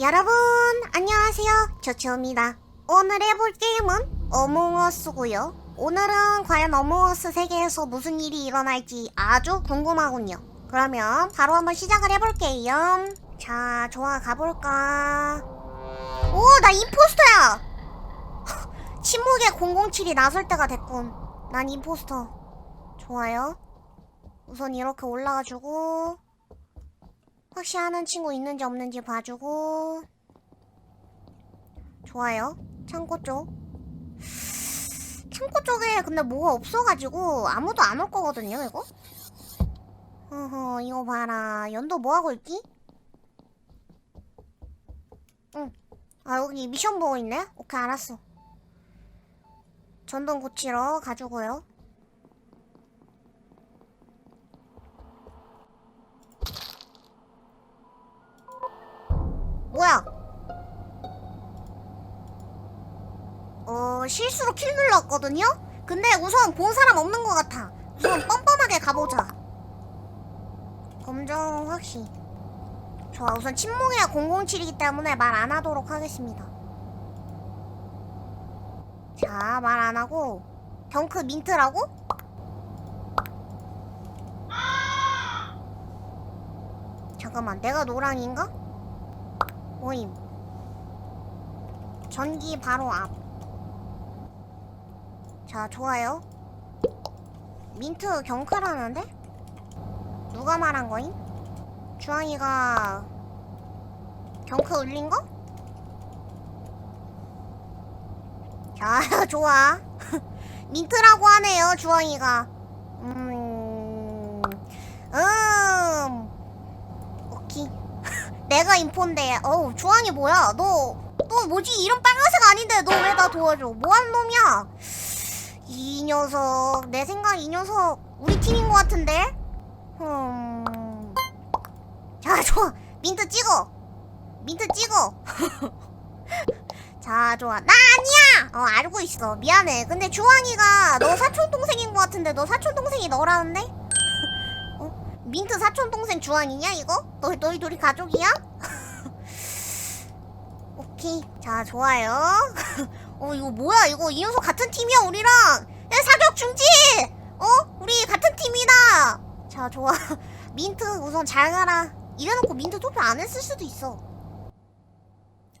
여러분 안녕하세요. 조치호입니다. 오늘 해볼 게임은 어몽어스고요. 오늘은 과연 어몽어스 세계에서 무슨 일이 일어날지 아주 궁금하군요. 그러면 바로 한번 시작을 해볼게요. 자 좋아 가볼까? 오 나 임포스터야! 침묵의 007이 나설 때가 됐군. 난 임포스터. 좋아요. 우선 이렇게 올라가지고 혹시 하는 친구 있는지 없는지 봐주고. 좋아요. 창고 쪽. 창고 쪽에 근데 뭐가 없어가지고 아무도 안 올 거거든요 이거? 어허 이거 봐라. 연도 뭐하고 있지? 응아 여기 미션 보고 있네? 오케이 알았어. 전동 고치러 가지고요 어, 실수로 킬 눌렀거든요? 근데 우선 본 사람 없는 것 같아. 우선 뻔뻔하게 가보자. 검정 확시. 좋아, 우선 침묵이야 007이기 때문에 말 안 하도록 하겠습니다. 자, 말 안 하고. 경크 민트라고? 잠깐만, 내가 노랑인가? 모임 전기 바로 앞. 자, 좋아요. 민트 경크라는데? 누가 말한 거임? 주황이가 경크 울린 거? 자, 좋아. 민트라고 하네요, 주황이가. 음, 음, 오케이. 내가 인포인데 어우 주황이 뭐야 너 너 뭐지 이름 빨간색 아닌데 너 왜 나 도와줘 뭐하는 놈이야 이 녀석 내 생각 이 녀석 우리 팀인 것 같은데? 흠자 좋아. 민트 찍어. 민트 찍어. 자 좋아. 나 아니야! 어 알고 있어. 미안해. 근데 주황이가 너 사촌 동생인 것 같은데 너 사촌 동생이 너라는데? 어? 민트 사촌 동생 주황이냐 이거? 너 너희 둘이 가족이야? 오케이. 자 좋아요. 어 이거 뭐야 이거 이 녀석 같은 팀이야 우리랑. 야 사격 중지. 어 우리 같은 팀이다. 자 좋아. 민트 우선 잘 가라. 이래놓고 민트 투표 안 했을 수도 있어.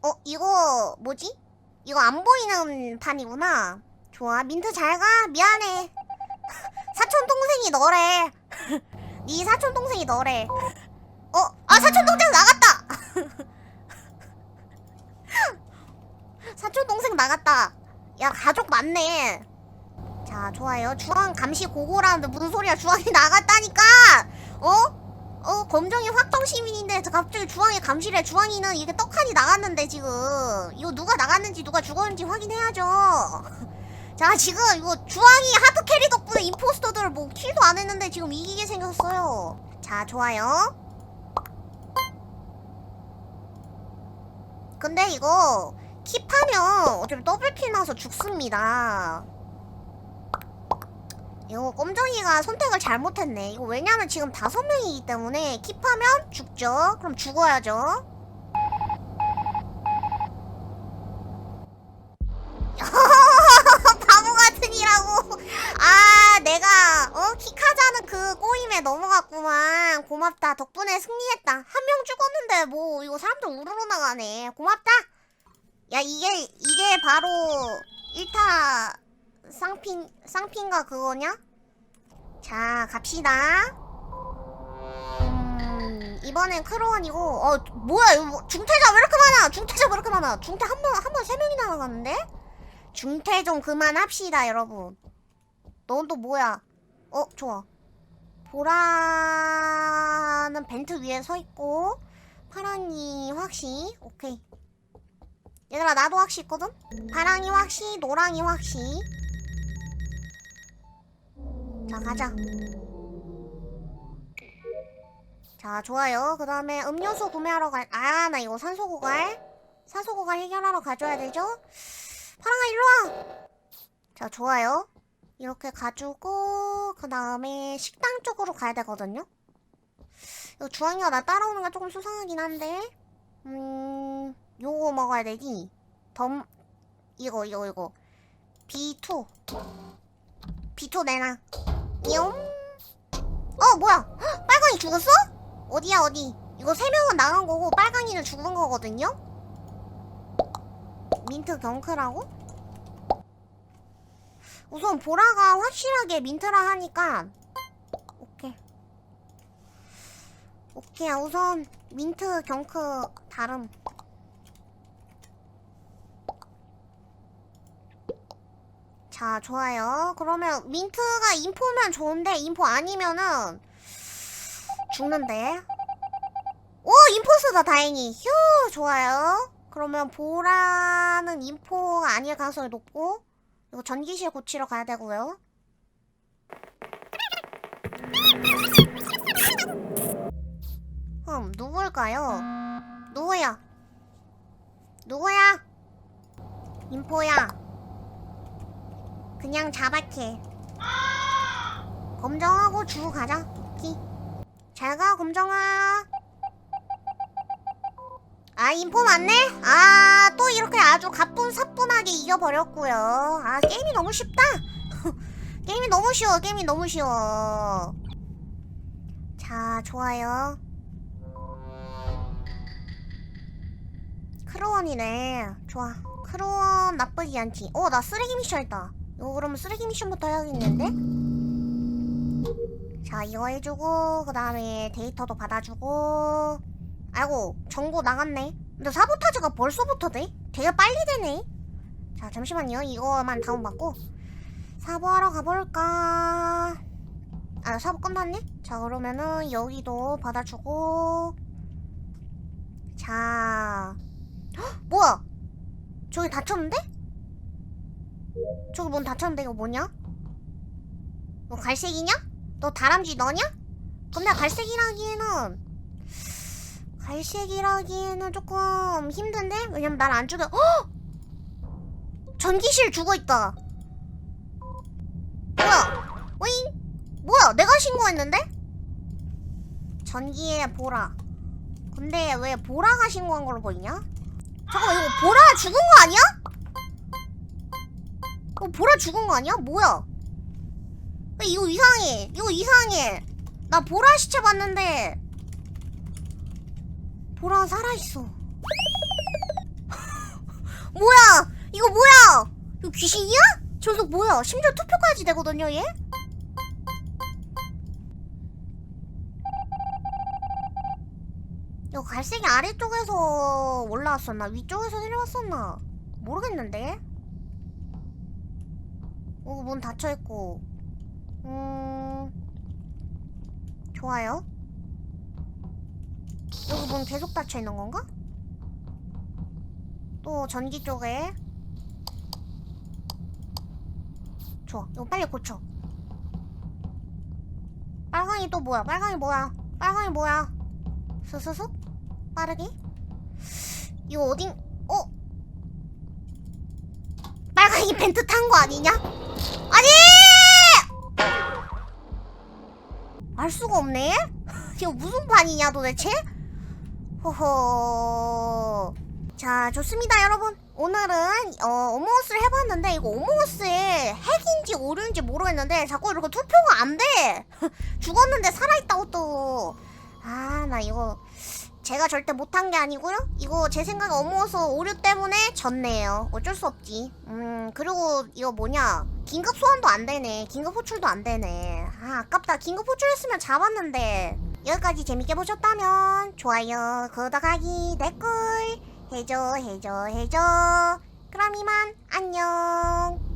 어 이거 뭐지? 이거 안 보이는 판이구나. 좋아 민트 잘 가. 미안해. 사촌 동생이 너래. 네 사촌 동생이 너래. 어, 아 사촌 동생 나갔다. 사촌 동생 나갔다. 야 가족 많네. 자 좋아요. 주황 감시 고고라는데 무슨 소리야? 주황이 나갔다니까. 어? 어 검정이 확정 시민인데 갑자기 주황이 감시래. 주황이는 이게 떡하니 나갔는데 지금 이거 누가 나갔는지 누가 죽었는지 확인해야죠. 자 지금 이거 주황이 하드 캐리 덕분에 임포스터들 뭐 킬도 안 했는데 지금 이기게 생겼어요. 자 좋아요. 근데 이거 킵하면 어차피 더블킬 나서 죽습니다. 이거 꼼정이가 선택을 잘못했네. 이거 왜냐면 지금 다섯 명이기 때문에 킵하면 죽죠. 그럼 죽어야죠. 바보 같으니라고. 아, 내가 어 킥하자는 그 꼬임에 넘어갔구만. 고맙다. 덕분에 승리했다. 한 명 죽었는데 뭐 이거 사람들 우르르 나가네. 고맙다. 야 이게 이게 바로 1타 쌍핀 쌍핀가 그거냐? 자 갑시다. 음, 이번엔 크로원이고 어 뭐야 뭐- 중태자 왜 이렇게 많아? 중태자 왜 이렇게 많아? 중태 한번 한 번 세 명이나 나갔는데? 중태 좀 그만합시다 여러분. 넌 또 뭐야? 어 좋아. 보라는 벤트 위에 서 있고 파랑이 확시 오케이. 얘들아 나도 확시 있거든? 파랑이 확시 노랑이 확시. 자 가자. 자 좋아요. 그 다음에 음료수 구매하러 갈 아 나 이거 산소 고갈 산소 고갈 해결하러 가줘야 되죠? 파랑아 일로와! 자 좋아요. 이렇게 가지고 그 다음에 식당 쪽으로 가야 되거든요? 이거 주황이가 나 따라오는 게 조금 수상하긴 한데. 음 뭐 먹어야 되지? 덤 이거 이거 이거 B2 B2 내놔 용. 어 뭐야? 헉, 빨강이 죽었어? 어디야 어디? 이거 세 명은 나간 거고 빨강이는 죽은 거거든요. 민트 경크라고? 우선 보라가 확실하게 민트라 하니까 오케이. 오케이 우선 민트 경크 다름. 자 좋아요. 그러면 민트가 인포면 좋은데 인포 아니면은 죽는데. 오 인포스다 다행히. 휴 좋아요. 그러면 보라는 인포가 아닐 가능성이 높고 이거 전기실 고치러 가야 되고요. 음 누굴까요? 누구야? 누구야? 인포야. 그냥 자박해. 검정하고 주고 가자. 기. 잘가 검정아. 아 인포 맞네? 아 또 이렇게 아주 가뿐사뿐하게 이겨버렸고요. 아 게임이 너무 쉽다. 게임이 너무 쉬워. 게임이 너무 쉬워. 자 좋아요. 크로원이네. 좋아. 크로원 나쁘지 않지. 어 나 쓰레기 미션 했다. 이거 그러면 쓰레기 미션부터 해야겠는데? 자 이거 해주고 그 다음에 데이터도 받아주고. 아이고 정보 나갔네. 근데 사보타지가 벌써부터 돼? 되게 빨리 되네. 자 잠시만요. 이거만 다운받고. 사보하러 가볼까? 아 사보 끝났네? 자 그러면은 여기도 받아주고. 자. 헉, 뭐야? 저기 닫혔는데? 저기 문 닫혔는데 이거 뭐냐? 너 갈색이냐? 너 다람쥐 너냐? 근데 갈색이라기에는 갈색이라기에는 조금 힘든데? 왜냐면 날 안 죽여 어! 전기실 죽어있다 뭐야 오잉 뭐야 내가 신고했는데? 전기에 보라 근데 왜 보라가 신고한 걸로 보이냐? 잠깐만 이거 보라 죽은 거 아니야? 어 보라 죽은 거 아니야? 뭐야? 이거 이상해. 이거 이상해. 나 보라 시체 봤는데 보라 살아있어. 뭐야? 이거 뭐야? 이거 귀신이야? 저 녀석 뭐야? 심지어 투표까지 되거든요 얘? 이거 갈색이 아래쪽에서 올라왔었나? 위쪽에서 내려왔었나? 모르겠는데 어, 문 닫혀있고. 음 좋아요. 여기 문 계속 닫혀 있는 건가? 또 전기 쪽에. 좋아. 이거 빨리 고쳐. 빨강이 또 뭐야? 빨강이 뭐야? 빨강이 뭐야? 스스스? 빠르게? 이거 어딘 어 빨강 이 벤트 탄 거 아니냐? 아니 알 수가 없네 이거 무슨 판이냐 도대체? 호호. 자, 좋습니다, 여러분. 오늘은 어, 어몽어스를 해봤는데 이거 어몽어스의 핵인지 오류인지 모르겠는데 자꾸 이렇게 투표가 안 돼. 죽었는데 살아있다고 또. 아, 나 이거 제가 절대 못한 게 아니고요. 이거 제 생각에 어몽어스 오류 때문에 졌네요. 어쩔 수 없지. 음, 그리고 이거 뭐냐. 긴급 소환도 안 되네. 긴급 호출도 안 되네. 아, 아깝다. 긴급 호출했으면 잡았는데. 여기까지 재밌게 보셨다면 좋아요, 구독하기, 댓글 해줘, 해줘, 해줘. 그럼 이만 안녕.